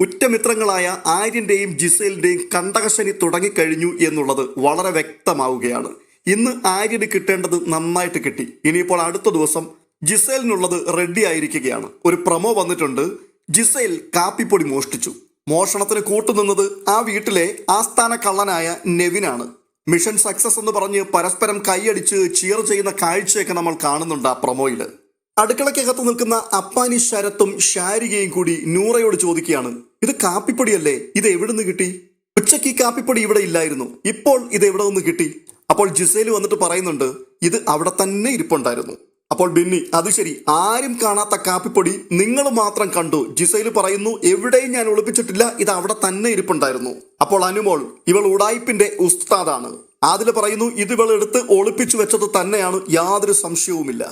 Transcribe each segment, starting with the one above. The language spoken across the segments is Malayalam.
ഉറ്റമിത്രങ്ങളായ ആര്യന്റെയും ജിസേലിന്റെയും കണ്ടകശനി തുടങ്ങിക്കഴിഞ്ഞു എന്നുള്ളത് വളരെ വ്യക്തമാവുകയാണ്. ഇന്ന് ആര്യന് കിട്ടേണ്ടത് നന്നായിട്ട് കിട്ടി. ഇനിയിപ്പോൾ അടുത്ത ദിവസം ജിസേലിനുള്ളത് റെഡി ആയിരിക്കുകയാണ്. ഒരു പ്രമോ വന്നിട്ടുണ്ട്. ജിസേൽ കാപ്പിപ്പൊടി മോഷ്ടിച്ചു. മോഷണത്തിന് കൂട്ടുനിന്നത് ആ വീട്ടിലെ ആസ്ഥാന കള്ളനായ നെവിനാണ്. മിഷൻ സക്സസ് എന്ന് പറഞ്ഞ് പരസ്പരം കൈയടിച്ച് ചിയർ ചെയ്യുന്ന കാഴ്ചയൊക്കെ നമ്മൾ കാണുന്നുണ്ട് ആ പ്രൊമോയിൽ അടുക്കളക്കകത്ത് നിൽക്കുന്ന അപ്പാനി ശരത്തും ശാരികയും കൂടി നൂറയോട് ചോദിക്കുകയാണ്. ഇത് കാപ്പിപ്പൊടിയല്ലേ? ഇത് എവിടുന്ന് കിട്ടി? ഉച്ചയ്ക്ക് ഈ കാപ്പിപ്പൊടി ഇവിടെ ഇല്ലായിരുന്നു. ഇപ്പോൾ ഇത് എവിടെ നിന്ന് കിട്ടി? അപ്പോൾ ജിസേൽ വന്നിട്ട് പറയുന്നുണ്ട് ഇത് അവിടെ തന്നെ ഇരിപ്പുണ്ടായിരുന്നു. അപ്പോൾ ബിന്നി അത് ശരി. ആരും കാണാത്ത കാപ്പിപ്പൊടി നിങ്ങൾ മാത്രം കണ്ടു. ജിസൈൽ പറയുന്നു എവിടെയും ഞാൻ ഒളിപ്പിച്ചിട്ടില്ല ഇത് അവിടെ തന്നെ ഇരിപ്പുണ്ടായിരുന്നു. അപ്പോൾ അനുമോൾ ഇവൾ ഉടായിപ്പിന്റെ ഉസ്താദാണ്. ആദിൽ പറയുന്നു ഇത് ഇവൾ എടുത്ത് ഒളിപ്പിച്ചു വെച്ചത് തന്നെയാണ് യാതൊരു സംശയവുമില്ല.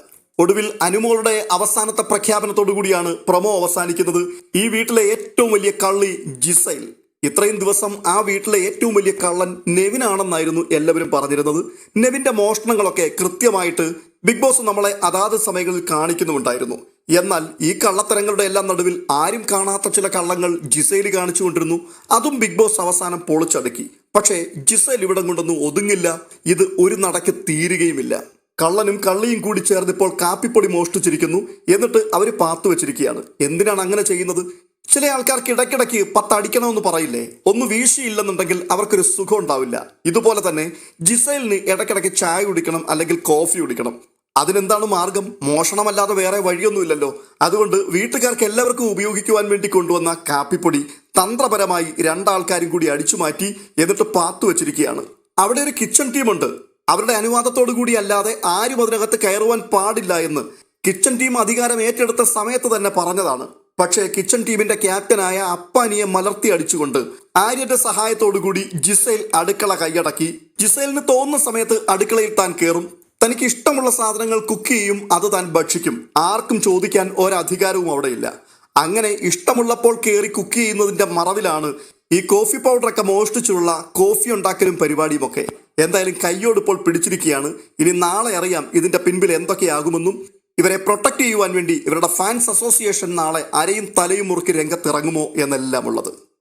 ഒടുവിൽ അനുമോളുടെ അവസാനത്തെ പ്രഖ്യാപനത്തോടു കൂടിയാണ് പ്രമോ അവസാനിക്കുന്നത്. ഈ വീട്ടിലെ ഏറ്റവും വലിയ കള്ളി ജിസൈൽ. ഇത്രയും ദിവസം ആ വീട്ടിലെ ഏറ്റവും വലിയ കള്ളൻ നെവിനാണെന്നായിരുന്നു എല്ലാവരും പറഞ്ഞിരുന്നത്. നെവിന്റെ മോഷണങ്ങളൊക്കെ കൃത്യമായിട്ട് ബിഗ് ബോസ് നമ്മളെ അതാത് സമയങ്ങളിൽ കാണിക്കുന്നുണ്ടായിരുന്നു എന്നാൽ ഈ കള്ളത്തരങ്ങളുടെ എല്ലാം നടുവിൽ ആരും കാണാത്ത ചില കള്ളങ്ങൾ ജിസൈൽ കാണിച്ചുകൊണ്ടിരുന്നു. അതും ബിഗ് ബോസ് അവസാനം പൊളിച്ചടുക്കി. പക്ഷേ ജിസൈൽ ഇവിടം കൊണ്ടൊന്നും ഒതുങ്ങില്ല. ഇത് ഒരു നടക്ക് തീരുകയുമില്ല. കള്ളനും കള്ളിയും കൂടി ചേർന്ന് ഇപ്പോൾ കാപ്പിപ്പൊടി മോഷ്ടിച്ചിരിക്കുന്നു. എന്നിട്ട് അവർ പാത്തു വെച്ചിരിക്കുകയാണ്. എന്തിനാണ് അങ്ങനെ ചെയ്യുന്നത്? ചില ആൾക്കാർക്ക് ഇടയ്ക്കിടയ്ക്ക് പത്തടിക്കണമെന്ന് പറയില്ലേ? ഒന്ന് വീഴ്ചയില്ലെന്നുണ്ടെങ്കിൽ അവർക്കൊരു സുഖം ഉണ്ടാവില്ല. ഇതുപോലെ തന്നെ ജിസൈലിന് ഇടയ്ക്കിടയ്ക്ക് ചായ കുടിക്കണം അല്ലെങ്കിൽ കോഫി കുടിക്കണം. അതിനെന്താണ് മാർഗം? മോഷണമല്ലാതെ വേറെ വഴിയൊന്നുമില്ലല്ലോ. അതുകൊണ്ട് വീട്ടുകാർക്ക് എല്ലാവർക്കും ഉപയോഗിക്കുവാൻ വേണ്ടി കൊണ്ടുവന്ന കാപ്പിപ്പൊടി തന്ത്രപരമായി രണ്ടാൾക്കാരും കൂടി അടിച്ചു മാറ്റി എന്നിട്ട് പാത്തു വെച്ചിരിക്കുകയാണ്. അവിടെ ഒരു കിച്ചൺ ടീമുണ്ട്. അവരുടെ അനുവാദത്തോടു കൂടി അല്ലാതെ ആരും അതിനകത്ത് കയറുവാൻ പാടില്ല എന്ന് കിച്ചൺ ടീം അധികാരം ഏറ്റെടുത്ത സമയത്ത് തന്നെ പറഞ്ഞതാണ്. പക്ഷേ കിച്ചൺ ടീമിന്റെ ക്യാപ്റ്റനായ അപ്പാനിയെ മലർത്തി അടിച്ചുകൊണ്ട് ആര്യന്റെ സഹായത്തോടു കൂടി ജിസേൽ അടുക്കള കൈയടക്കി. ജിസേലിന് തോന്നുന്ന സമയത്ത് അടുക്കളയിൽ താൻ കയറും തനിക്ക് ഇഷ്ടമുള്ള സാധനങ്ങൾ കുക്ക് ചെയ്യും അത് താൻ ഭക്ഷിക്കും. ആർക്കും ചോദിക്കാൻ ഒരധികാരവും അവിടെയില്ല. അങ്ങനെ ഇഷ്ടമുള്ളപ്പോൾ കയറി കുക്ക് ചെയ്യുന്നതിന്റെ മറവിലാണ് ഈ കോഫി പൗഡറൊക്കെ മോഷ്ടിച്ചുള്ള കോഫി ഉണ്ടാക്കലും പരിപാടിയുമൊക്കെ. എന്തായാലും കയ്യോട് കയ്യോടിപ്പോൾ പിടിച്ചിരിക്കുകയാണ്. ഇനി നാളെ അറിയാം ഇതിന്റെ പിൻപിൽ എന്തൊക്കെയാകുമെന്നും ഇവരെ പ്രൊട്ടക്ട് ചെയ്യുവാൻ വേണ്ടി ഇവരുടെ ഫാൻസ് അസോസിയേഷൻ നാളെ അരയും തലയും മുറുക്കി രംഗത്തിറങ്ങുമോ എന്നെല്ലാം ഉള്ളത്